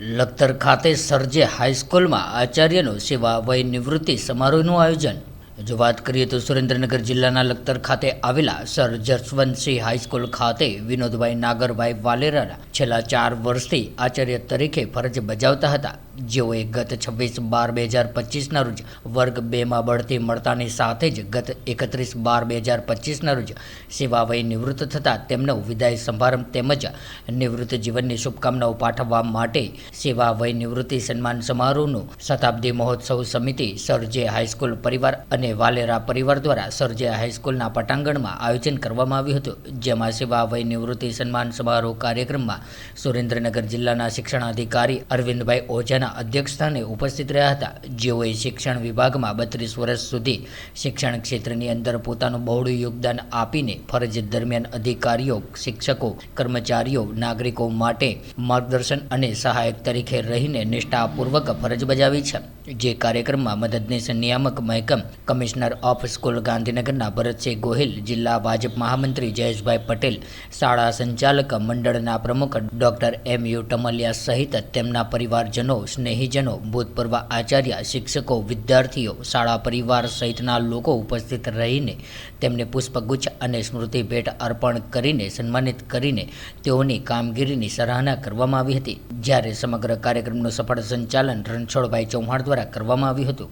લખતર ખાતે સરજે હાઈસ્કૂલમાં આચાર્યનો સેવા વય નિવૃત્તિ સમારોહનું આયોજન. જો વાત કરીએ તો સુરેન્દ્રનગર જિલ્લાના લખતર ખાતે આવેલા સર જસવંતસિંહ હાઈસ્કૂલ ખાતે વિનોદભાઈ નાગરભાઈ વાલેરાના છેલ્લા ચાર વર્ષથી આચાર્ય તરીકે ફરજ બજાવતા હતા. જેઓએ ગત છવ્વીસ બાર બે હજાર પચીસના રોજ વર્ગ બેમાં બઢતી મળતાની સાથે જ ગત એકત્રીસ બાર બે હજાર પચીસના રોજ સેવાવય નિવૃત્ત થતાં તેમનો વિદાય સમારંભ તેમજ નિવૃત્ત જીવનની શુભકામનાઓ પાઠવવા માટે સેવા વય નિવૃત્તિ સન્માન સમારોહનું શતાબ્દી મહોત્સવ સમિતિ સર જે હાઈસ્કૂલ પરિવાર અને વાલેરા પરિવાર દ્વારા સર્જયા હાઈસ્કૂલના પટાંગણમાં આયોજન કરવામાં આવ્યું હતું, જેમાં સેવા, વય, નિવૃત્તિ, સન્માન સમારોહ કાર્યક્રમમાં સુરેન્દ્રનગર જિલ્લાના શિક્ષણાધિકારી અરવિંદભાઈ ઓઝાના અધ્યક્ષસ્થાને ઉપસ્થિત રહ્યા હતા. જેઓએ શિક્ષણ વિભાગમાં બત્રીસ વર્ષ સુધી શિક્ષણ ક્ષેત્રની અંદર પોતાનું બહોળું યોગદાન આપીને ફરજ દરમિયાન અધિકારીઓ, શિક્ષકો, કર્મચારીઓ, નાગરિકો માટે માર્ગદર્શન અને સહાયક તરીકે રહીને નિષ્ઠાપૂર્વક ફરજ બજાવી છે. જે કાર્યક્રમમાં મદદનીશ નિયામક મહેકમ કમિશનર ઓફ સ્કૂલ ગાંધીનગરના ભરતસિંહ ગોહિલ, જિલ્લા ભાજપ મહામંત્રી જયેશભાઈ પટેલ, શાળા સંચાલક મંડળના પ્રમુખ ડોક્ટર એમ યુ ટમલિયા સહિત તેમના પરિવારજનો, સ્નેહીજનો, ભૂતપૂર્વ આચાર્ય, શિક્ષકો, વિદ્યાર્થીઓ, શાળા પરિવાર સહિતના લોકો ઉપસ્થિત રહીને તેમને પુષ્પગુચ્છ અને સ્મૃતિ ભેટ અર્પણ કરીને, સન્માનિત કરીને તેઓની કામગીરીની સરાહના કરવામાં આવી હતી. જ્યારે સમગ્ર કાર્યક્રમનું સફળ સંચાલન રણછોડભાઈ ચૌહાણ દ્વારા કરવામાં આવ્યું હતું.